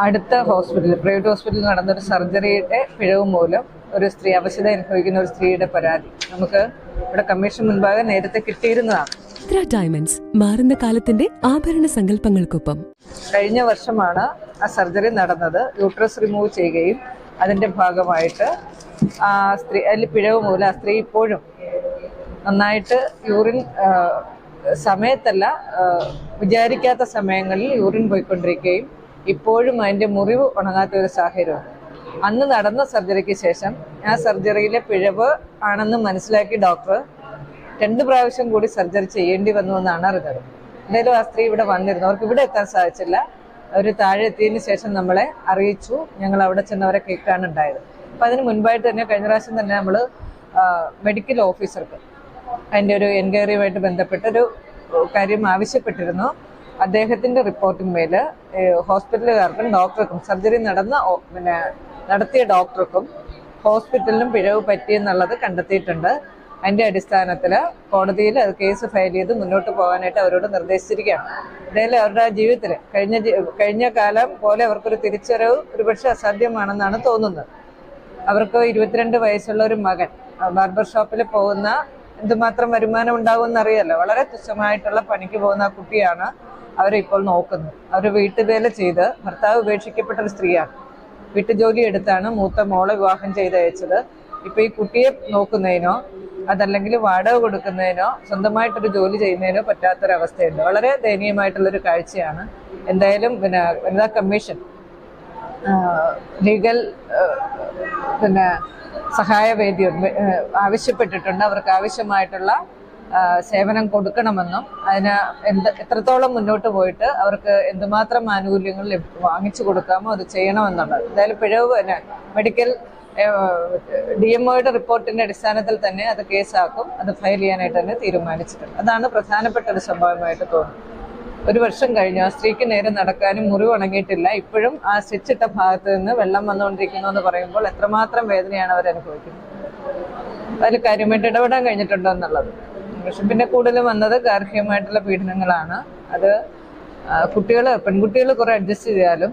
അടുത്ത ഹോസ്പിറ്റലിൽ പ്രൈവറ്റ് ഹോസ്പിറ്റലിൽ നടന്നൊരു സർജറിയുടെ പിഴവ് മൂലം ഒരു സ്ത്രീ അവശത അനുഭവിക്കുന്ന ഒരു സ്ത്രീയുടെ പരാതി. നമുക്ക് ഇവിടെ കമ്മീഷൻ മുൻപാകെ നേരത്തെ കിട്ടിയിരുന്നതാണ്. ചിത്ര ഡയമണ്ട്സ് മാറുന്ന കാലത്തിന്റെ ആഭരണ സങ്കല്പങ്ങൾക്കൊപ്പം. കഴിഞ്ഞ വർഷമാണ് ആ സർജറി നടന്നത്. യൂട്രസ് റിമൂവ് ചെയ്യുകയും അതിന്റെ ഭാഗമായിട്ട് ആ സ്ത്രീ അതിൽ പിഴവ് മൂലം ആ സ്ത്രീ ഇപ്പോഴും നന്നായിട്ട് യൂറിൻ സമയത്തല്ല വിചാരിക്കാത്ത സമയങ്ങളിൽ യൂറിൻ പോയിക്കൊണ്ടിരിക്കുകയും ഇപ്പോഴും അതിന്റെ മുറിവ് ഉണങ്ങാത്ത ഒരു സാഹചര്യമാണ്. അന്ന് നടന്ന സർജറിക്ക് ശേഷം ആ സർജറിയിലെ പിഴവ് ആണെന്ന് മനസ്സിലാക്കി ഡോക്ടർ രണ്ട് പ്രാവശ്യം കൂടി സർജറി ചെയ്യേണ്ടി വന്നു എന്നാണ് അറിഞ്ഞത്. എന്തായാലും ആ സ്ത്രീ ഇവിടെ വന്നിരുന്നു. അവർക്ക് ഇവിടെ എത്താൻ സാധിച്ചില്ല. അവർ താഴെ എത്തിയതിന് ശേഷം നമ്മളെ അറിയിച്ചു. ഞങ്ങൾ അവിടെ ചെന്നവരെ കേൾക്കാണ് ഉണ്ടായത്. അപ്പം അതിന് മുൻപായിട്ട് തന്നെ കഴിഞ്ഞ പ്രാവശ്യം തന്നെ നമ്മൾ മെഡിക്കൽ ഓഫീസർക്ക് അതിന്റെ ഒരു എൻക്വയറിയുമായിട്ട് ബന്ധപ്പെട്ടൊരു കാര്യം ആവശ്യപ്പെട്ടിരുന്നു. അദ്ദേഹത്തിന്റെ റിപ്പോർട്ടിന്മേൽ ഹോസ്പിറ്റലുകാർക്കും ഡോക്ടർക്കും സർജറി നടന്ന പിന്നെ നടത്തിയ ഡോക്ടർക്കും ഹോസ്പിറ്റലിനും പിഴവ് പറ്റിയെന്നുള്ളത് കണ്ടെത്തിയിട്ടുണ്ട്. അതിന്റെ അടിസ്ഥാനത്തിൽ കോടതിയിൽ അത് കേസ് ഫയൽ ചെയ്ത് മുന്നോട്ട് പോകാനായിട്ട് അവരോട് നിർദ്ദേശിച്ചിരിക്കുകയാണ്. എന്തായാലും അവരുടെ ജീവിതത്തിൽ കഴിഞ്ഞ കഴിഞ്ഞ കാലം പോലെ അവർക്കൊരു തിരിച്ചറിവ് ഒരുപക്ഷെ അസാധ്യമാണെന്നാണ് തോന്നുന്നത്. അവർക്ക് ഇരുപത്തിരണ്ട് വയസ്സുള്ള ഒരു മകൻ ബാർബർ ഷോപ്പിൽ പോകുന്ന എന്തുമാത്രം വരുമാനം ഉണ്ടാകുമെന്ന് അറിയാലോ വളരെ തുച്ഛമായിട്ടുള്ള പണിക്ക് പോകുന്ന കുട്ടിയാണ് അവരെ ഇപ്പോൾ നോക്കുന്നത് അവർ വീട്ടുവേല ചെയ്ത് ഭർത്താവ് ഉപേക്ഷിക്കപ്പെട്ട ഒരു സ്ത്രീയാണ്. വീട്ടുജോലി എടുത്താണ് മൂത്ത മോളെ വിവാഹം ചെയ്ത് അയച്ചത് ഇപ്പൊ ഈ കുട്ടിയെ നോക്കുന്നതിനോ അതല്ലെങ്കിൽ വാടക കൊടുക്കുന്നതിനോ സ്വന്തമായിട്ടൊരു ജോലി ചെയ്യുന്നതിനോ പറ്റാത്തൊരവസ്ഥയുണ്ട്. വളരെ ദയനീയമായിട്ടുള്ളൊരു കാഴ്ചയാണ്. എന്തായാലും പിന്നെ വനിതാ കമ്മീഷൻ ലീഗൽ പിന്നെ സഹായവേദി. ആവശ്യപ്പെട്ടിട്ടുണ്ട്. അവർക്ക് ആവശ്യമായിട്ടുള്ള സേവനം കൊടുക്കണമെന്നും അതിന് എന്ത് എത്രത്തോളം മുന്നോട്ട് പോയിട്ട് അവർക്ക് എന്തുമാത്രം ആനുകൂല്യങ്ങൾ വാങ്ങിച്ചു കൊടുക്കാമോ അത് ചെയ്യണമെന്നുള്ളത്. എന്തായാലും പിഴവ് പിന്നെ മെഡിക്കൽ ഡി എം ഒയുടെ റിപ്പോർട്ടിന്റെ അടിസ്ഥാനത്തിൽ തന്നെ അത് കേസാക്കും അത് ഫയൽ ചെയ്യാനായിട്ട് തന്നെ തീരുമാനിച്ചിട്ടുണ്ട്. അതാണ് പ്രധാനപ്പെട്ട ഒരു സംഭവമായിട്ട് തോന്നുന്നത്. ഒരു വർഷം കഴിഞ്ഞു ആ സ്ത്രീക്ക് നേരെ നടക്കാനും മുറിവ് ഉണങ്ങിയിട്ടില്ല. ഇപ്പോഴും ആ സ്റ്റിച്ചിട്ട ഭാഗത്ത് നിന്ന് വെള്ളം വന്നുകൊണ്ടിരിക്കുന്നു എന്ന് പറയുമ്പോൾ എത്രമാത്രം വേദനയാണ് അവർ അനുഭവിക്കുന്നത് അതിൽ കാര്യമായിട്ട് ഇടപെടാൻ കഴിഞ്ഞിട്ടുണ്ടോ എന്നുള്ളത്. പക്ഷെ പിന്നെ കൂടുതലും വന്നത് ഗാർഹികമായിട്ടുള്ള പീഡനങ്ങളാണ്. അത് കുട്ടികൾ പെൺകുട്ടികൾ കുറെ അഡ്ജസ്റ്റ് ചെയ്താലും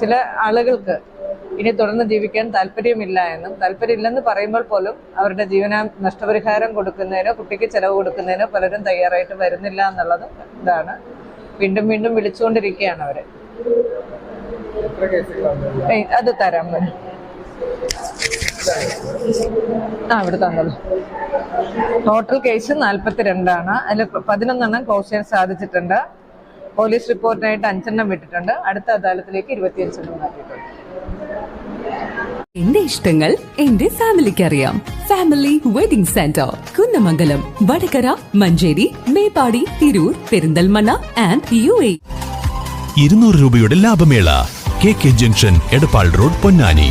ചില ആളുകൾക്ക് ഇനി തുടർന്ന് ജീവിക്കാൻ താല്പര്യമില്ല എന്നും താല്പര്യമില്ലെന്ന് പറയുമ്പോൾ പോലും അവരുടെ ജീവന നഷ്ടപരിഹാരം കൊടുക്കുന്നതിനോ കുട്ടിക്ക് ചെലവ് കൊടുക്കുന്നതിനോ പലരും തയ്യാറായിട്ട് വരുന്നില്ല എന്നുള്ളത് ഇതാണ്. വീണ്ടും വീണ്ടും വിളിച്ചുകൊണ്ടിരിക്കുകയാണ് അവരെ. അത് തരാം. ആ ഇവിടെ തന്നല്ലോ ടോട്ടൽ കേസ് നാൽപ്പത്തിരണ്ടാണ് അതിൽ പതിനൊന്നെണ്ണം ക്ലോസ് ചെയ്യാൻ സാധിച്ചിട്ടുണ്ട്. പോലീസ് റിപ്പോർട്ടിനായിട്ട് അഞ്ചെണ്ണം വിട്ടിട്ടുണ്ട്. അടുത്ത അദാലത്തിലേക്ക് ഇരുപത്തിയഞ്ചെണ്ണം മാറ്റിയിട്ടുണ്ട്. എന്റെ ഇഷ്ടങ്ങൾ എന്റെ ഫാമിലിക്ക് അറിയാം family wedding centre Kunnamangalam Vadakara Manjeri Meppadi Tirur Perinthalmanna and U A ഇരുന്നൂറ് രൂപയുടെ ലാഭമേള K K junction Edappal road Ponnani.